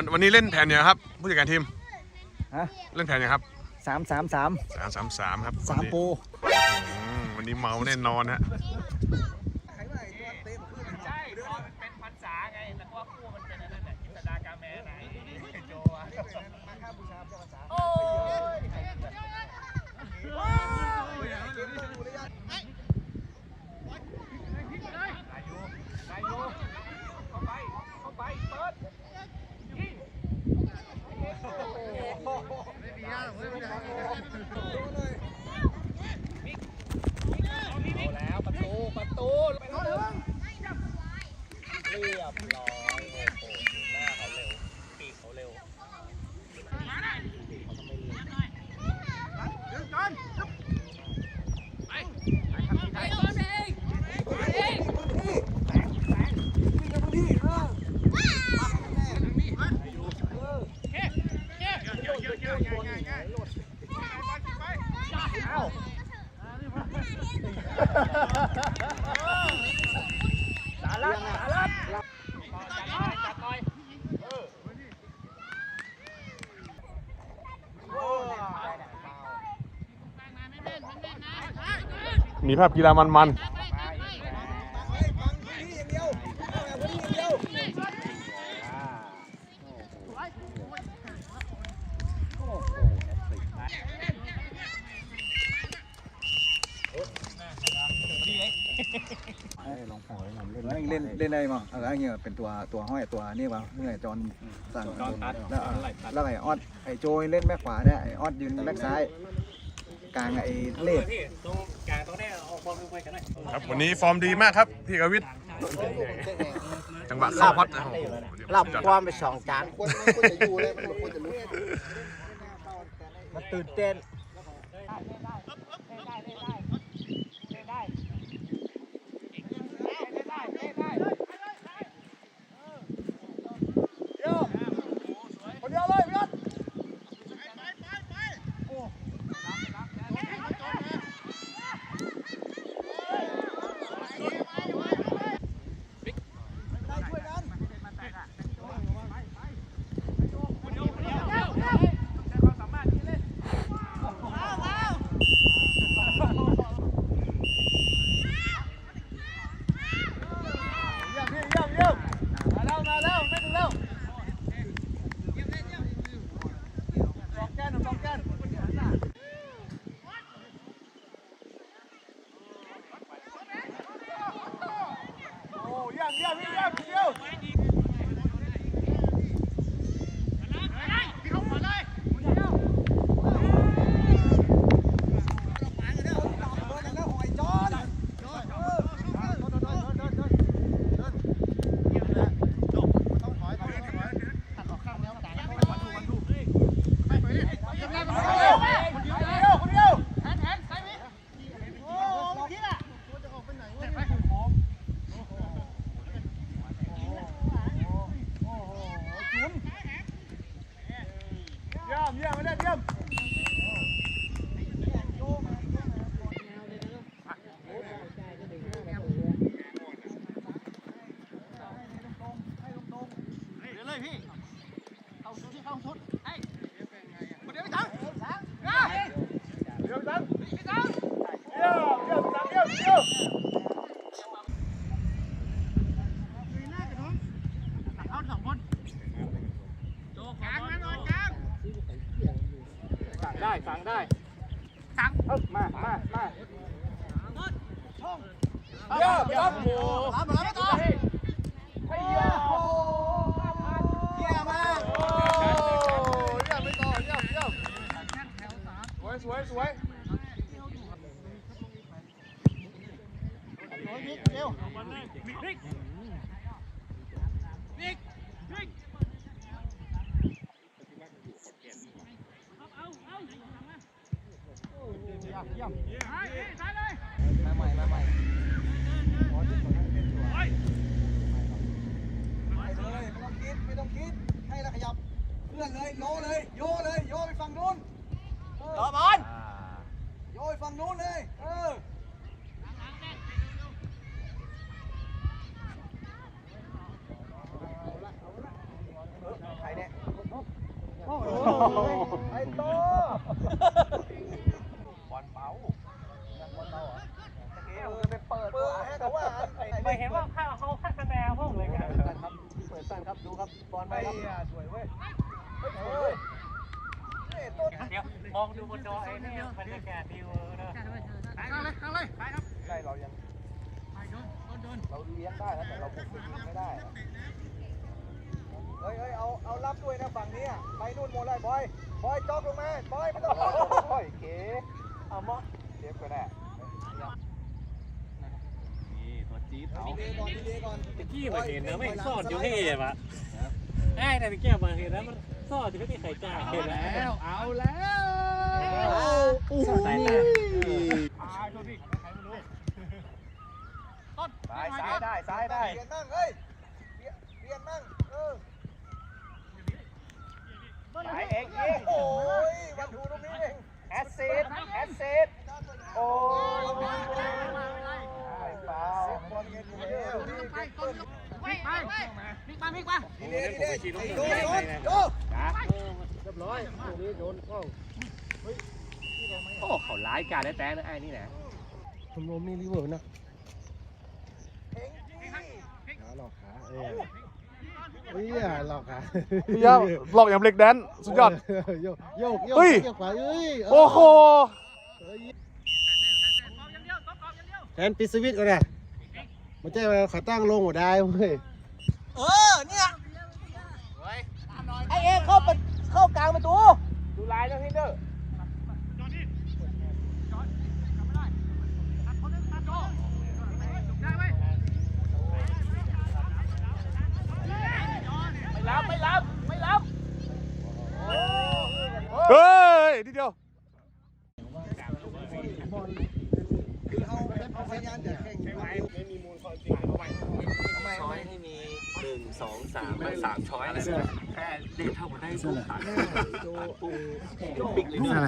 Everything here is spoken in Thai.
วันวันนี้เล่นแผนเนี่ยครับ ผู้จัดการทีมฮะเล่นแผนเนี่ยครับสามสามสามสามสามสามครับสามปูอืมวันนี้เมาแน่นอนฮะใช่เพราะมันเป็นภาษาไงแต่ว่าคู่มันเป็นอะไรเนี่ยกิตดากาแมไหนโจอะโอ้ยอายุอายุเข้าไป เข้าไป เปิดยิงเอาแล้วประตู ประตูไปแล้วเเรียบร้อยโอ้โหหน้าเขาเร็ว ปีกเขาเร็วสารัตสารัตจัดหน่อยจัดหน่อยเออ มีภาพกีฬามันมันเล่นเล่นได้มั้งอะไรเงี้ยเป็นตัวตัวห้อยตัวนี่ป่ะเนี่ยจอนสั่งแล้วแล้วไอ้ออดไอ้โจยเล่นแม่ขวาเนี่ยไอ้ออดยืนแม่ซ้าย กลางไอ้เล่พี่ตรงกลางตรงนี้เอาบอลลงไปกันหน่อยๆครับวันนี้ฟอร์มดีมากครับพี่กวิทจังหวะเข้าพัดโอ้โหหลับความไปสองจานคนมันควรจะอยู่เลยมันควรจะลุกมันตื่นเต้น เยอะไปครับโอ้รับมาแล้วต่อไอ้เหี้ยโอ้เหี้ยมากโอ้เยี่ยมไม่ต่อเยี่ยมเยี่ยมสวยสวยสวยมาใหม่มาใหม่ ไม่ต้องคิดไม่ต้องคิด ให้เราขยับเพื่อนเลยโยเลยโยเลยโยไปฝั่งนู้นต่อบอลโยไปฝั่งนู้นเลยเออใครเนี่ยไอ้โตบอลเบาบอลเบาเหรอเกมจะไปเปิดเปิดให้เขาว่าไอ้ไอ้ไม่เห็นว่า ครับดูครับบอลไปไม่ครับอะสวยเว้ยเฮ้ยสวยเว้ยเฮ้ยต้นเดี๋ยวมองดูบนจอไอ้นี่บรรยากาศดีเวอร์นะใช่เรายังเราเลี้ยงได้นะแต่เราควบคุมไม่ได้อะเฮ้ยเฮ้ยเอาเอารับด้วยนะฝั่งนี้อะไปนู่นหมดเลยบอยบอยจ็อกลงมาบอยไม่ต้องรอโอ้ยเก๋เอามาเดี๋ยวก็ได้นี่ตัวจี๊ดเขาดีก่อนดีก่อนตะกี้มาเห็นนะไม่ซ่อนอยู่ที่เอวะ ไอ้แต่ตะกี้มาเห็นนะมันซ่อนอยู่ที่ไข่จ่าเห็นแล้ว เอาแล้วใส่ตาซ้ายซ้ายได้ซ้ายได้เปลี่ยนนั่งเฮ้ยเปลี่ยนเปลี่ยนนั่งเออสายเองยิงโอ้ยวันทูตรงนี้เองแอสซิดแอสซิดโอ้ไอ้เปล่า บอลเงินอยู่แล้วนี่ไปต้นไปไปมิกมามิกมานี่นี่นี่ไอ้โดนโดนโดนโอ้เขาร้ายการได้แต่นะไอ้นี่นะเพ่งที่หลอกขาเออเฮ้ยหลอกขาพี่ยาหลอกอย่างเบรกแดนสุดยอดโยกโยกโยกเฮ้ยโยกขวาเอ้ยโอ้โหเฮ้ยแทนปิดสวิตช์ก่อ นนะมันจะขาตั้งลงหัวได้เว้ยเออเนี่ยไอเองเข้าไปเข้ากลางประตูดูลายนะพี่เด้อไม่รับ ไม่รับ ไม่รับ เฮ้ยนิดเดียวคือ เอาเอาพยายามจะแข่งอยู่ช้อยให้มีหนึ่งสองสามสามช้อยแค่เด็กเท่ากันได้สองตันโจเลย